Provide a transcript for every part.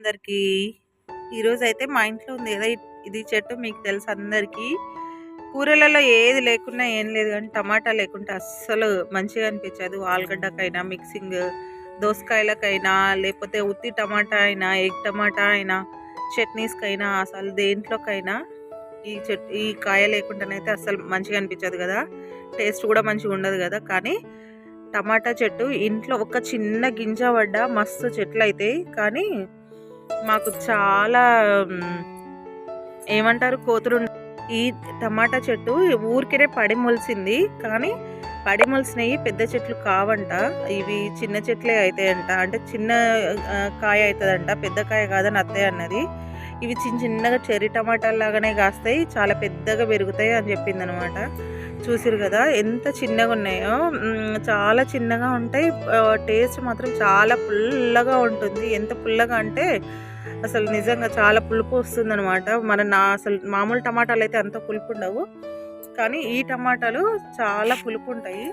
అందరికీ. ఈరోజు అయితే మా ఇంట్లో ఉంది కదా ఇది చెట్టు మీకు తెలుసు అందరికీ. కూరలలో ఏది లేకున్నా ఏం లేదు కానీ టమాటా లేకుంటే అస్సలు మంచిగా అనిపించదు. ఆలుగడ్డకైనా మిక్సింగ్ దోసకాయలకైనా లేకపోతే ఉత్తి టమాటా అయినా ఎగ్ టమాటా అయినా చట్నీస్కైనా అసలు దేంట్లోకైనా ఈ చెట్ ఈ కాయ లేకుండానైతే అస్సలు మంచిగా అనిపించదు కదా. టేస్ట్ కూడా మంచిగా ఉండదు కదా. కానీ టమాటా చెట్టు ఇంట్లో ఒక చిన్న గింజ పడ్డ మస్తు చెట్లు అవుతాయి కానీ మాకు చాలా ఏమంటారు కోతులు ఈ టమాటా చెట్టు ఊరికేనే పడి మొలిసింది. కానీ పడి మొలిసినవి పెద్ద చెట్లు కావంట. ఇవి చిన్న చెట్లే అవుతాయంట అంటే చిన్న కాయ అవుతుందంట పెద్ద కాయ కాదని అత్తయ్య అన్నది. ఇవి చిన్న చిన్నగా చెర్రీ టమాటాలు లాగానే కాస్తాయి. చాలా పెద్దగా పెరుగుతాయి అని చెప్పింది అనమాట చూసారు కదా ఎంత చిన్నగా ఉన్నాయో. చాలా చిన్నగా ఉంటాయి. టేస్ట్ మాత్రం చాలా పుల్లగా ఉంటుంది. ఎంత పుల్లగా అంటే అసలు నిజంగా చాలా పులుపు వస్తుంది అనమాట మన నా అసలు మామూలు టమాటాలు అయితే అంత పులుపు ఉండవు కానీ ఈ టమాటాలు చాలా పులుపు ఉంటాయి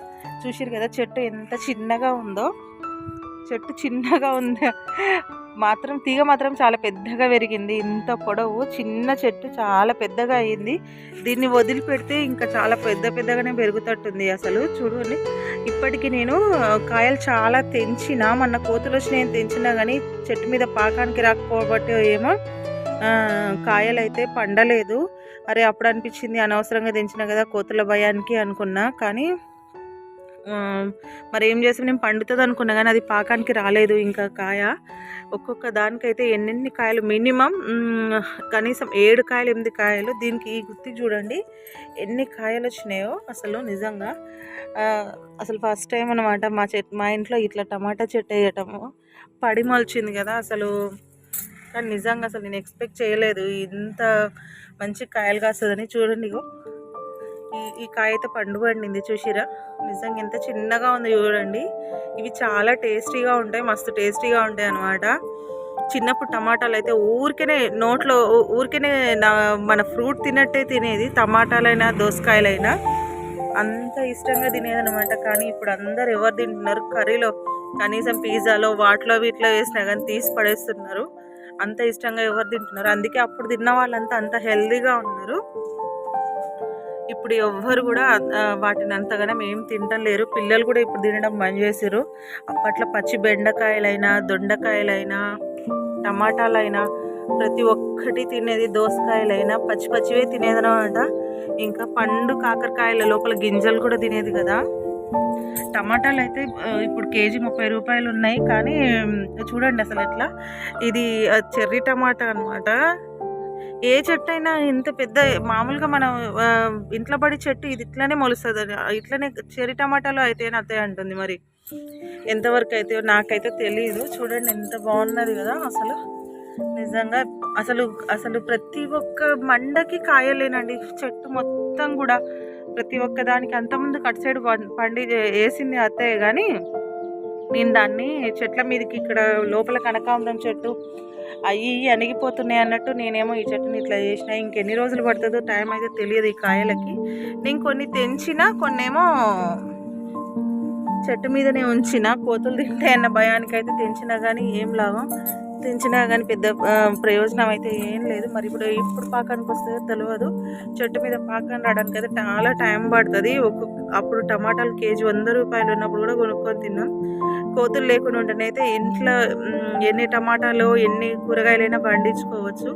చూసారు కదా చెట్టు ఎంత చిన్నగా ఉందో. చెట్టు చిన్నగా ఉంది. మాత్రం తీగ మాత్రం చాలా పెద్దగా పెరిగింది. ఇంత పొడవు చిన్న చెట్టు చాలా పెద్దగా అయింది. దీన్ని వదిలిపెడితే ఇంకా చాలా పెద్ద పెద్దగానే పెరుగుతట్టుంది అసలు. చూడండి. ఇప్పటికి నేను కాయలు చాలా తెంచిన మొన్న కోతులు వచ్చి నేను తెంచినా కానీ చెట్టు మీద పాకానికి రాకపోబట్టి ఏమో కాయలైతే కాయలు అయితే పండలేదు. అరే అప్పుడు అనిపించింది అనవసరంగా తెంచినా కదా కోతుల భయానికి అనుకున్నా. కానీ మరి ఏం చేసాం నేను పండుతుంది అనుకున్నా కానీ అది పాకానికి రాలేదు ఇంకా కాయ. ఒక్కొక్క దానికైతే ఎన్నెన్ని కాయలు? మినిమం కనీసం ఏడు కాయలు ఎనిమిది కాయలు. దీనికి ఈ గుత్తి చూడండి. ఎన్ని కాయలు వచ్చినాయో అసలు నిజంగా. అసలు ఫస్ట్ టైం అనమాట మా చెట్ మా ఇంట్లో ఇట్లా టమాటా చెట్టు వేయటము. పడి మొలిచింది కదా అసలు. కానీ నిజంగా అసలు నేను ఎక్స్పెక్ట్ చేయలేదు. ఇంత మంచి కాయలు కాస్తుందని చూడండి ఇగో. ఈ ఈ కాయ అయితే పండు పండింది చూసిరా? నిజంగా ఎంత చిన్నగా ఉంది చూడండి. ఇవి చాలా టేస్టీగా ఉంటాయి మస్తు టేస్టీగా ఉంటాయి అన్నమాట. చిన్నప్పుడు టమాటాలు అయితే ఊరికేనే నోట్లో ఊరికనే ఊరికేనే నా మన ఫ్రూట్ తిన్నట్టే తినేది టమాటాలైనా దోసకాయలైనా. అంత ఇష్టంగా తినేది అనమాట కానీ ఇప్పుడు అందరు ఎవరు తింటున్నారు? కర్రీలో కనీసం పిజ్జాలో వాటిలో వీటిలో వేసినా కానీ తీసి పడేస్తున్నారు. అంత ఇష్టంగా ఎవరు తింటున్నారు? అందుకే అప్పుడు తిన్న వాళ్ళంతా అంత హెల్దీగా ఉన్నారు. ఇప్పుడు ఎవ్వరు కూడా వాటిని అంతగానం ఏం తింటం లేరు. పిల్లలు కూడా ఇప్పుడు తినడం బంద్ చేసారు అప్పట్లో పచ్చి బెండకాయలైనా దొండకాయలైనా టమాటాలైనా ప్రతి ఒక్కటి తినేది దోసకాయలైనా పచ్చి పచ్చివే తినేదనమాట ఇంకా పండు కాకరకాయల లోపల గింజలు కూడా తినేది కదా. టమాటాలు అయితే ఇప్పుడు కేజీ ముప్పై రూపాయలు ఉన్నాయి. కానీ చూడండి అసలు ఎట్లా. ఇది చెర్రీ టమాటా అన్నమాట. ఏ చెట్టు అయినా ఇంత పెద్ద మామూలుగా మనం ఇంట్లో పడి చెట్టు ఇది ఇట్లానే మొలుస్తుంది. ఇట్లనే చెరి టమాటాలు అయితే అత్తే అంటుంది మరి. ఎంతవరకు అయితే నాకైతే తెలియదు చూడండి ఎంత బాగున్నది కదా అసలు. నిజంగా అసలు అసలు ప్రతి ఒక్క మండకి కాయలేనండి. చెట్టు మొత్తం కూడా ప్రతి ఒక్క దానికి అంతకుముందు కట్ సైడ్ పండి వేసింది అత్తయ్య కానీ నేను దాన్ని చెట్ల మీదకి ఇక్కడ లోపల కనకాంబరం చెట్టు అవి అణిగిపోతున్నాయి అన్నట్టు నేనేమో ఈ చెట్టుని ఇట్లా చేసిన. ఇంకెన్ని రోజులు పడుతుందో టైం అయితే తెలియదు ఈ కాయలకి. నేను కొన్ని తెంచిన కొన్నేమో చెట్టు మీదనే ఉంచిన కోతులు తింటే అన్న భయానికి అయితే తెంచినా కానీ ఏం లాభం. తెంచినా కానీ పెద్ద ప్రయోజనం అయితే ఏం లేదు. మరి ఇప్పుడు ఇప్పుడు పాకానికి వస్తుందో తెలియదు చెట్టు మీద పాకాన్ని రావడానికి అయితే చాలా టైం పడుతుంది. ఒక్కొక్క అప్పుడు టమాటాలు కేజీ వంద రూపాయలు ఉన్నప్పుడు కూడా కొనుక్కొని తిన్నాం. కోతులు లేకుండా ఉంటేనైతే ఇంట్లో ఎన్ని టమాటాలు ఎన్ని కూరగాయలైనా పండించుకోవచ్చు.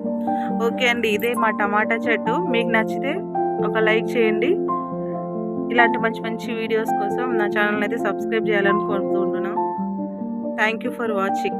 ఓకే అండి ఇదే మా టమాటా చెట్టు. మీకు నచ్చితే ఒక లైక్ చేయండి. ఇలాంటి మంచి మంచి వీడియోస్ కోసం నా ఛానల్ అయితే సబ్స్క్రైబ్ చేయాలని ఉంటున్నాం థ్యాంక్ యూ ఫర్ వాచింగ్